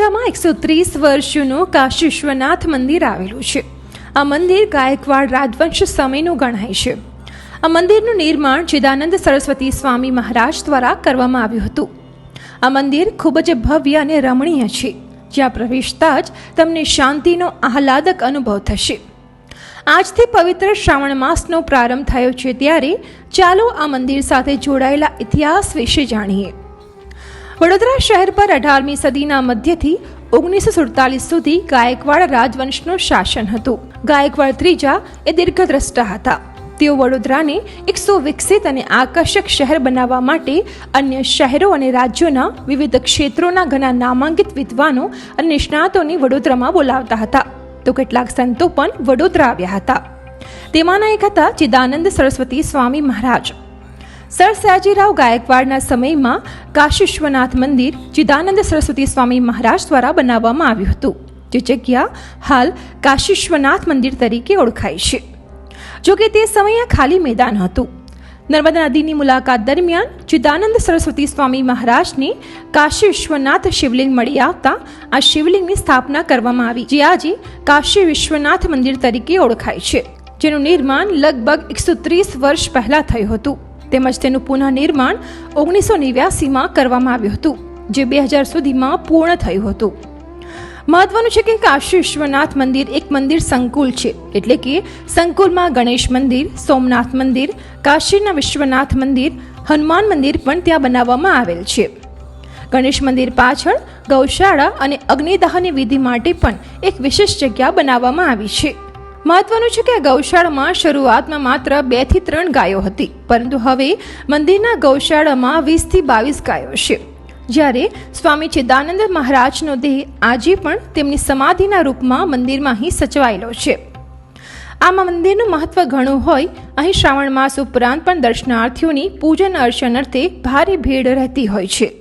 એકસો ત્રીસ વર્ષનું કાશી વિશ્વનાથ મંદિર આવેલું છે. આ મંદિર ગાયકવાડ રાજવંશ સમયનું ગણાય છે. આ મંદિરનું નિર્માણ ચિદાનંદ સરસ્વતી સ્વામી મહારાજ દ્વારા કરવામાં આવ્યું હતું. આ મંદિર ખૂબ જ ભવ્ય અને રમણીય છે. જ્યાં પ્રવેશતા જ તમને શાંતિનો આહલાદક અનુભવ થશે. આજથી પવિત્ર શ્રાવણ માસનો પ્રારંભ થયો છે ત્યારે ચાલો આ મંદિર સાથે જોડાયેલા ઇતિહાસ વિશે જાણીએ. વડોદરા શહેર પર અઢારમી સદીના મધ્યથી ઓગણીસો સુડતાલીસ સુધી ગાયકવાડ રાજવંશનું શાસન હતું. ગાયકવાડ ત્રીજા એ દીર્ઘદ્રષ્ટા હતા. તેઓ વડોદરાને એક સુવિકસિત અને આકર્ષક શહેર બનાવવા માટે અન્ય શહેરો અને રાજ્યોના વિવિધ ક્ષેત્રોના ઘણા નામાંકિત વિદ્વાનો અને નિષ્ણાતોને વડોદરામાં બોલાવતા હતા. તો કેટલાક સંતો પણ વડોદરા આવ્યા હતા. તેમાંના એક હતા ચિદાનંદ સરસ્વતી સ્વામી મહારાજ. સર સયાજીરાવ ગાયકવાડના સમયમાં કાશી વિશ્વનાથ મંદિર ચિદાનંદ સરસ્વતી સ્વામી મહારાજ દ્વારા બનાવવામાં આવ્યું હતું, જે જગ્યા હાલ કાશી વિશ્વનાથ મંદિર તરીકે ઓળખાય છે. જો કે તે સમયે ખાલી મેદાન હતું. નર્મદા નદીની મુલાકાત દરમિયાન ચિદાનંદ સરસ્વતી સ્વામી મહારાજને કાશી વિશ્વનાથ શિવલિંગ મળી આવતા આ શિવલિંગની સ્થાપના કરવામાં આવી, જે આજે કાશી વિશ્વનાથ મંદિર તરીકે ઓળખાય છે, જેનું નિર્માણ લગભગ એકસો ત્રીસ વર્ષ પહેલાં થયું હતું. તેમજ તેનું પુનઃનિર્માણ ઓગણીસો નેવ્યાસીમાં કરવામાં આવ્યું હતું, જે બે હજાર સુધીમાં પૂર્ણ થયું હતું. મહત્વનું છે કે કાશી વિશ્વનાથ મંદિર એક મંદિર સંકુલ છે, એટલે કે સંકુલમાં ગણેશ મંદિર, સોમનાથ મંદિર, કાશીના વિશ્વનાથ મંદિર, હનુમાન મંદિર પણ ત્યાં બનાવવામાં આવેલ છે. ગણેશ મંદિર પાછળ ગૌશાળા અને અગ્નિદાહની વિધિ માટે પણ એક વિશેષ જગ્યા બનાવવામાં આવી છે. મહત્વનું છે કે ગૌશાળામાં શરૂઆતમાં માત્ર બેથી ત્રણ ગાયો હતી, પરંતુ હવે મંદિરના ગૌશાળામાં વીસથી બાવીસ ગાયો છે. જ્યારે સ્વામી ચિદાનંદ મહારાજનો દેહ આજે પણ તેમની સમાધિના રૂપમાં મંદિરમાં અહીં સચવાયેલો છે. આમાં મંદિરનું મહત્વ ઘણું હોય, અહીં શ્રાવણ માસ ઉપરાંત પણ દર્શનાર્થીઓની પૂજન અર્ચન અર્થે ભારે ભીડ રહેતી હોય છે.